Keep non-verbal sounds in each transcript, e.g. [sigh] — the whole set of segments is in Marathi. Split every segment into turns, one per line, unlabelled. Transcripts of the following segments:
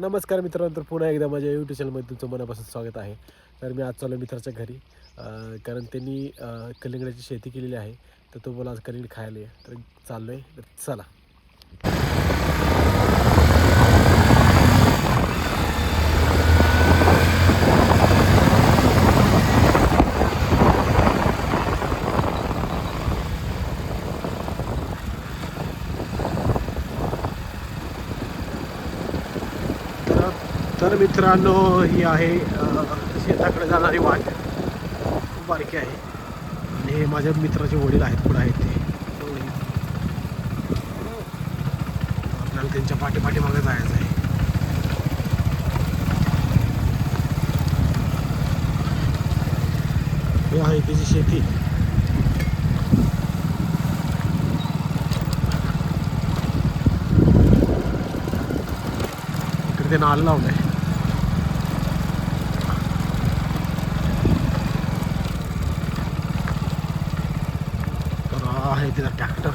नमस्कार मित्रांनो तर पुन्हा एकदा माझ्या यूट्यूब चॅनलमध्ये तुमचं मनापासून स्वागत आहे. तर मी आज चाललो मित्राच्या घरी कारण त्यांनी कलिंगडाची शेती केलेली आहे. तर तो मला आज कलिंगड खायला आहे तर चाललो आहे तर चला. तर मित्रांनो ही आहे शेताकडे जाणारी वाट. खूप बारकी आहे. आणि हे माझ्या मित्राचे वडील आहेत पुढे आहेत ते. आपल्याला त्यांच्या पाठीपाठी मागे जायचं आहे. हे आहे त्याची शेती. इकडे ते नाल लावलंय तर हा ट्रॅक्टर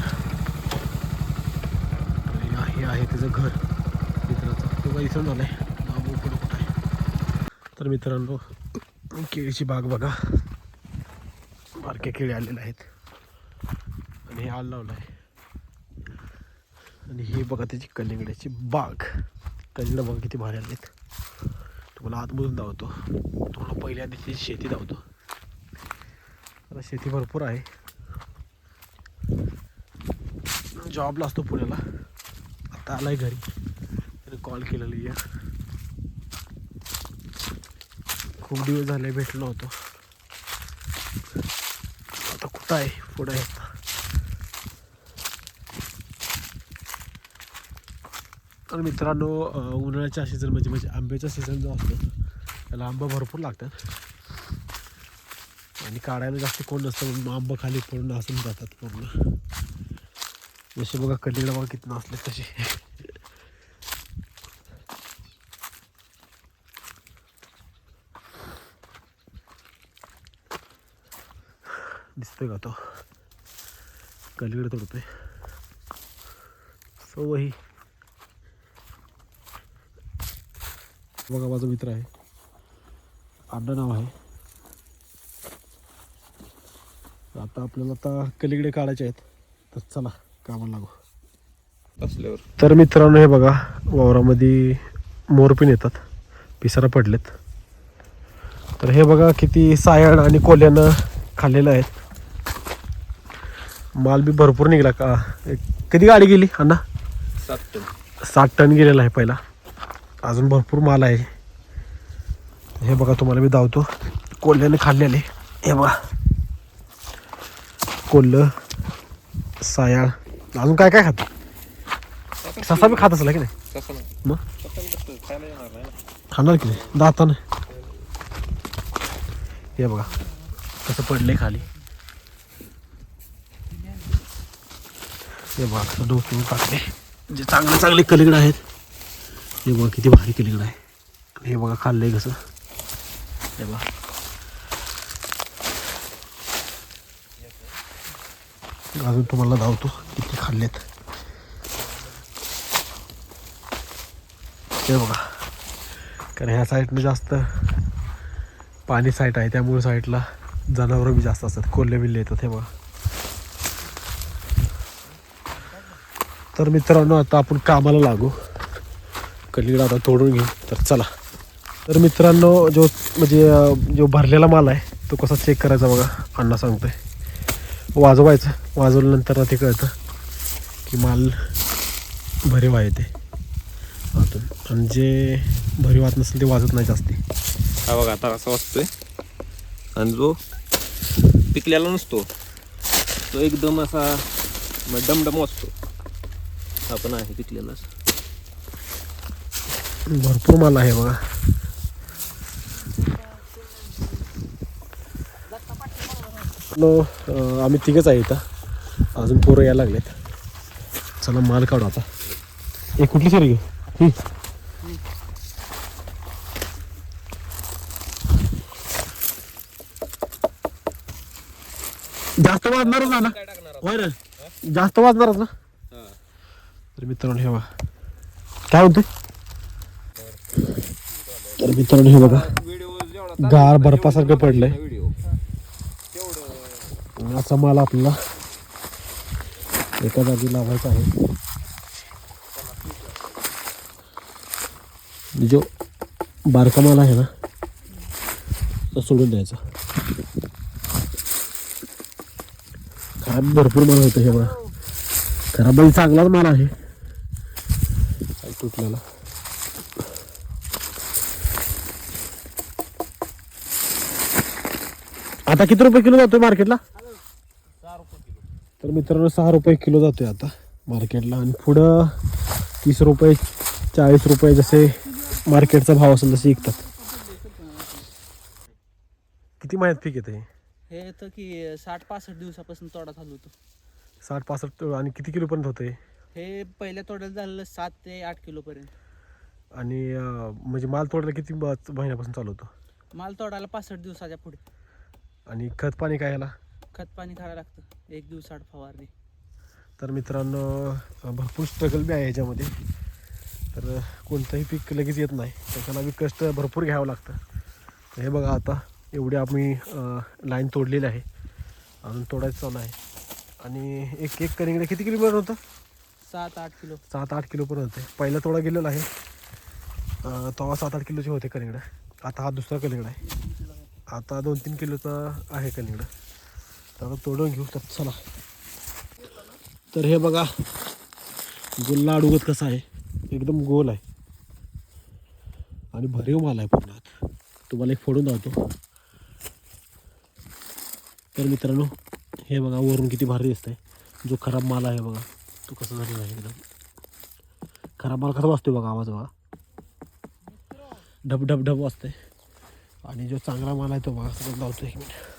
आणि हे आहे त्याचं घर. मित्राचं. तो काही दिसून आहे बाबू कुठं कुठं आहे? तर मित्रांनो केळीची बाग बघा. बारके केळी आलेले आहेत. आणि हे आल लावलं आहे आणि हे बघा त्याची कलिंगड्याची बाग. कलिंगड बघा किती भारी आलेत. तुम्हाला आतमधून धावतो तुम्हाला पहिल्या दिवशी शेती धावतो आता शेती भरपूर आहे. जॉबला असतो पुण्याला. आता आलाय घरी. त्याने कॉल केलेला या खूप दिवस झाले भेटलो होतो. आता कुठं आहे? पुढे आहे आता. तर मित्रांनो उन्हाळ्याच्या सीझन म्हणजे म्हणजे आंब्याचा सीझन जो असतो त्याला आंबा भरपूर लागतात. आणि काढायला जास्त कोण नसतं म्हणून आंबा खाली पडून असून जातात पूर्ण. जसे बघा कलिंगड बघा किती नसले तसे. दिसतोय का तो? कलिंगड तोडतोय. सो वही बघा माझा मित्र आहे. आड्डा नाव आहे. आता आपल्याला आता कलिगडे काढायचे आहेत. तर चला. कामाला लागू.
असल्यावर.
तर मित्रांनो हे बघा वावरामध्ये मोरपिन येतात. पिसारा पडलेत. तर हे बघा किती सायण आणि कोल्यानं खाल्लेलं आहेत. माल बी भरपूर निघाला का? किती गाडी गेली अण्णा?
सात टन.
साठ टन गेलेला आहे पहिला. अजून भरपूर माल आहे. हे बघा तुम्हाला मी धावतो कोल्ह्याने खाल्लेले. हे बघा. कोल्ह सायाळ. अजून काय काय खात? ससा बी खात असला की नाही?
नाही.
मग?
तसं कसं खायला येणार नाही ना.
खाणार की नाही? दातानं. हे बघा कसं पडले खाली. हे बघा कसं डोसून टाकले जे चांगले चांगले कलिगड आहेत. हे बघा किती भारी कलिगड आहे. आणि हे बघा खाल्लंय कसं. हे बघा. अजून तुम्हाला धावतो किती खाल्लेत. ते बघा. कारण ह्या साईडनं जास्त पाणी साईट आहे त्यामुळे साईडला जनावरं बी जास्त असतात कोल्हे बिल्ले येतात हे बघा. तर मित्रांनो आता आपण कामाला लागू. कलिगड आता तोडून घेऊ तर चला. तर मित्रांनो जो म्हणजे जो भरलेला माल आहे तो कसा चेक करायचा बघा अण्णा सांगतोय. वाजवायचं. वाजवल्यानंतर ना ते कळतं की माल भरीव आहे ते. आतून आणि जे भरी वाहत नसेल ते वाजत नाही जास्ती.
हा बघा आता असा वाचतोय आणि जो पिकलेला नसतो तो एकदम असा डमडम वाचतो हा पण आहे पिकलेलाच.
भरपूर माल आहे बघा नो अं, आम्ही तिघंच आहे इथं. अजून पोरं यायला लागलेत. चला माल काढू आता. एक कुठली सर घेऊ ही. जास्त वाजणारच ना? होय जास्त वाजणारच ना? तर मित्रांनो हे बघा. काय होते तर मित्रांनो हे बघा. गार बर्फासारखं पडलंय.
व्हिडिओ
असा माल आपल्याला एका जागी लावायचा आहे. जो बारका माल आहे ना तो सोडून द्यायचा. खराब भरपूर माल होतं हे बघा खराब म्हणजे चांगलाच माल आहे. तुटलेला आता किती रुपये किलो जातोय मार्केटला? तर मित्रांनो सहा रुपये किलो जातोय आता मार्केटला. आणि पुढं तीस रुपये चाळीस रुपये जसे मार्केटचा भाव असेल तसे विकतात. किती महिन्यात पीक येते
हे येतं की साठ पासष्ट दिवसापासून तोडा चालू होतो.
साठ पासष्ट आणि किती किलोपर्यंत होते
हे पहिल्या तोड्याला झालेलं सात ते आठ किलो पर्यंत
आणि म्हणजे माल तोडायला किती महिन्यापासून चालू होतो?
माल तोडायला पासष्ट दिवसाच्या पुढे.
आणि खत पाणी काय याला
खत पाणी करायला लागतं. एक दिवस आठ फवारणी.
तर मित्रांनो भरपूर स्ट्रगल बी आहे ह्याच्यामध्ये तर कोणतंही पीक लगेच येत नाही. त्याच्याला बी कष्ट भरपूर घ्यावं लागतं. तर हे बघा आता एवढी आम्ही लाईन तोडलेली आहे. अजून तोडायचं चालू आहे. आणि एक एक कलिंगडे किती किलोमीटर होतं?
सात आठ किलो.
सात आठ किलो पर्यंत होते. पहिला तोडा गेलेला आहे. तेव्हा सात आठ किलोचे होते कलिंगडं आता हा दुसरा कलिंगडा आहे. आता दोन तीन किलोचा आहे कलिंगडं तर तोडून घेऊ तर चला. तर हे बघा गुल्ला अडवत कसा आहे? एकदम गोल आहे. आणि भरीव माल आहे पूर्ण तुम्हाला एक फोडून दावतो तर मित्रांनो हे बघा वरून किती भारी दिसत आहे जो खराब माल आहे बघा तो कसा झालेला आहे एकदम. खराब माल कसा वाजतोय बघा आवाज बघा. ढब ढब ढब वाजतंय. आणि जो चांगला माल आहे तो बघा सगळं लावतो एक मिनिट.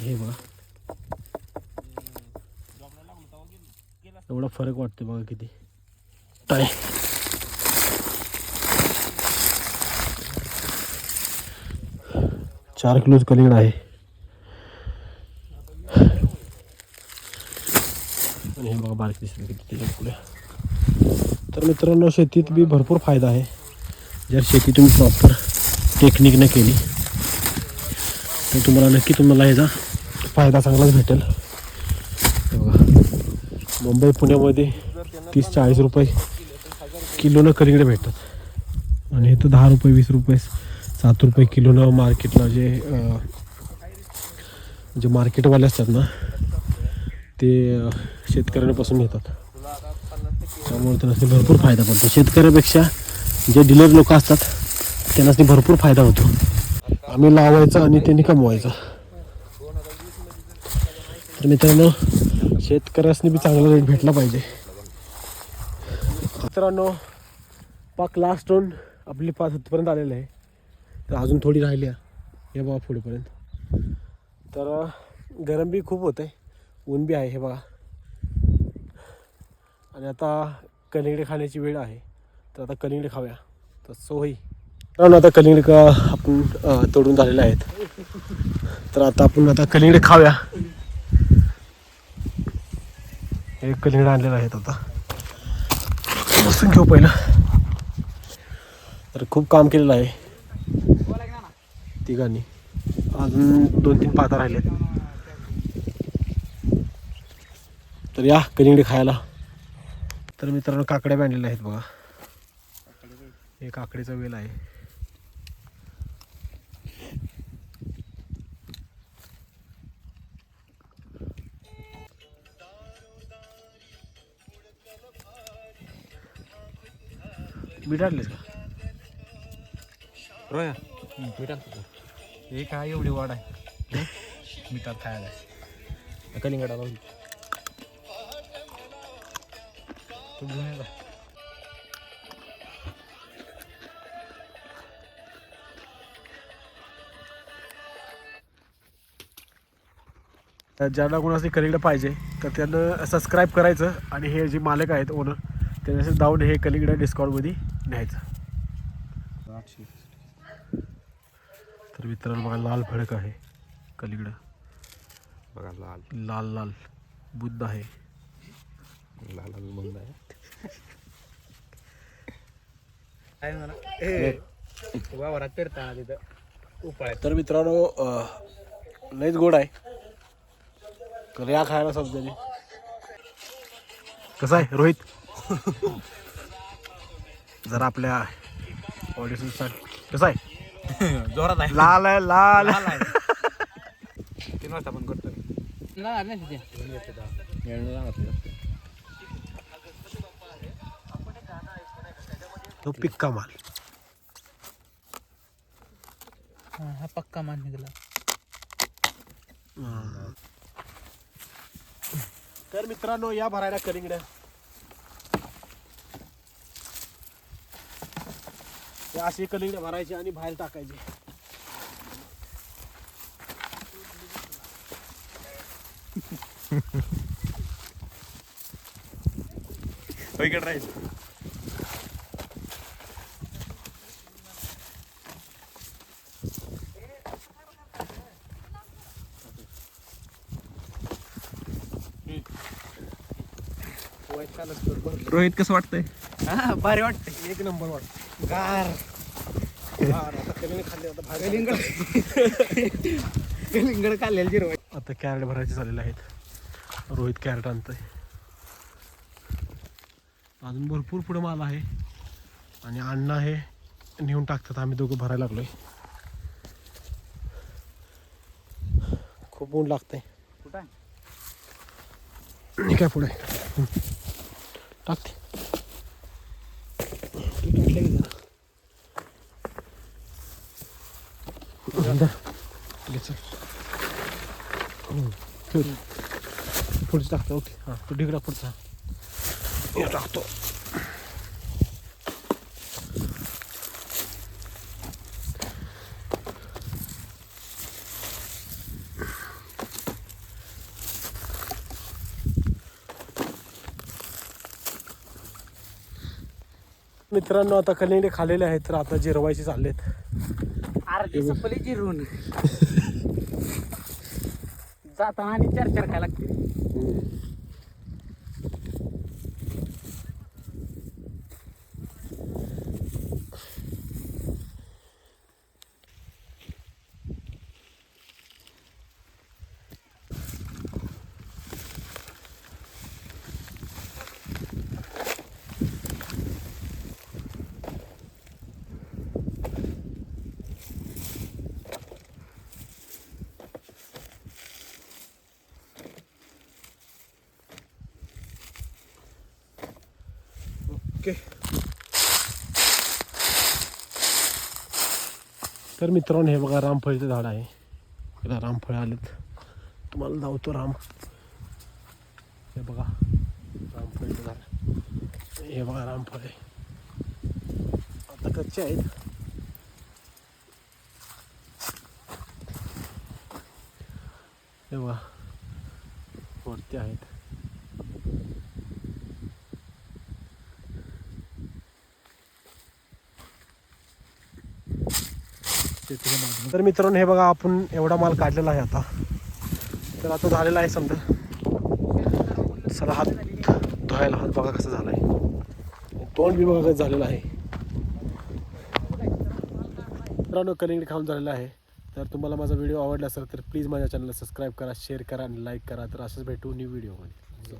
हे फरक वाटतोय बघा किती. टाय चार किलोच कलिंगड आहे. आणि हे बघा बारीक दिसते किती त्याच्या शेतीत बी भरपूर फ़ायदा आहे. जर शेती तुम्ही प्रॉपर टेक्निकनं केली, तर तुम्हाला नक्की तुम्हाला ह्याचा फायदा चांगलाच भेटेल. मुंबई पुण्यामध्ये तीस चाळीस रुपये किलोनं कलिंगडे भेटतात. आणि इथं दहा रुपये वीस रुपये सात रुपये किलोनं मार्केटला जे जे मार्केटवाले असतात ना ते शेतकऱ्यांपासून घेतात. त्यामुळे त्यांना भरपूर फायदा पडतो. शेतकऱ्यापेक्षा जे डीलर लोक असतात त्यांना भरपूर फायदा होतो. आम्ही लावायचा आणि त्यांनी कमवायचा. तर मित्रांनो शेतकऱ्यासनी बी चांगला रेट भेटला पाहिजे. मित्रांनो पाक लास्ट राऊंड आपली पाच इथपर्यंत आलेलं आहे. तर अजून थोडी राहिली आहे. हे बघा पुढेपर्यंत. तर गरम बी खूप होत आहे ऊन बी आहे हे बघा. आणि आता कलिंगडे खाण्याची वेळ आहे. तर आता कलिंगडे खाऊया. तर सोही मित्रांनो आता कलिंगडे का आपण तोडून झालेले आहेत. तर आता आपण आता कलिंगडे खाऊया. हे कलिंगड आणलेलं आहेत आता. बसून घेऊ पहिलं. तर खूप काम केलेलं आहे. तिघांनी. अजून दोन तीन पाता राहिले. तर या कलिंगडे खायला. तर मित्रांनो काकड्या बांधलेल्या आहेत बघा. हे काकडीचा वेल आहे. आणलेस का?
रोया. मी टाकतो
हे काय एवढी वाढ आहे? मिठात खायला
कलिंगडाला
तू घेऊन ये जा.
तर ज्यांना कोणासाठी कलिंगड पाहिजे तर त्यांना सबस्क्राईब करायचं आणि हे जे मालक आहेत ओनर त्यांच्याशी जाऊन हे कलिंगड डिस्काउंटमध्ये न्यायचं. तर मित्रांनो बघा लाल फडक आहे कलिंगड
बघा लाल.
लाल लाल. बुद्ध आहे.
लाल लाल बंद आहे
काय म्हणा वावरात पेरताना तिथं उपाय.
तर मित्रांनो अं, लयच गोड आहे. तर या खायला समजा कसं आहे रोहित? [laughs] जरा आपल्या ऑडियन्स कसं आहे? [laughs]
जोरात आहे.
लाल आहे लाल. आहे.
तीन वाजता पण करतो.
तो पिक्का माल.
हा पक्का मान निघाला.
तर मित्रांनो या भरायला कलिंगड. हे असे कलिंगड भरायचे आणि बाहेर टाकायचे.
रोहित कसं वाटतंय?
हा भारी वाटतंय.
एक नंबर वाटत गार. कलिंगड खाल्ले आता
जिरव
कॅरेट भरायचे झालेले आहेत. रोहित कॅरेट आणतोय. अजून भरपूर पुढे माल आहे. आणि अण्णा हे नेऊन टाकतात. आम्ही दोघं भरायला लागलोय. खूप ऊन लागतंय.
कुठं आहे?
काय पुढे. टाकते तू टाकलं की जरा. ठेव. पुढचं टाकतो ओके हां तू ढिगडा पुढचा टाकतो मित्रांनो आता कलिंगडे खाल्लेले आहेत तर आता जिरवायचे चाललेत.
अर्धी सपली जिरून जाताना आणि चार चार खायला लागते.
ओके. तर मित्रांनो हे बघा रामफळीचं झाड आहे. याला रामफळ आलेत. तुम्हाला धावतो राम. हे बघा रामफळीचं झाड. हे बघा रामफळ आहे. आता कच्चे आहेत. हे बघा वरती आहेत. तर मित्रांनो हे बघा आपण एवढा माल काढलेला आहे आता. तर आता झालेला आहे समजा. चला हात धुवायला हात बघा कसा झाला आहे तोंड बी बघा कसं झालेलं आहे. मित्रांनो कनेक्ट खाऊन झालेला आहे. तर तुम्हाला माझा व्हिडिओ आवडला असेल तर प्लीज माझ्या चॅनलला सबस्क्राईब करा शेअर करा आणि लाईक करा. तर असंच भेटू न्यू व्हिडिओमध्ये.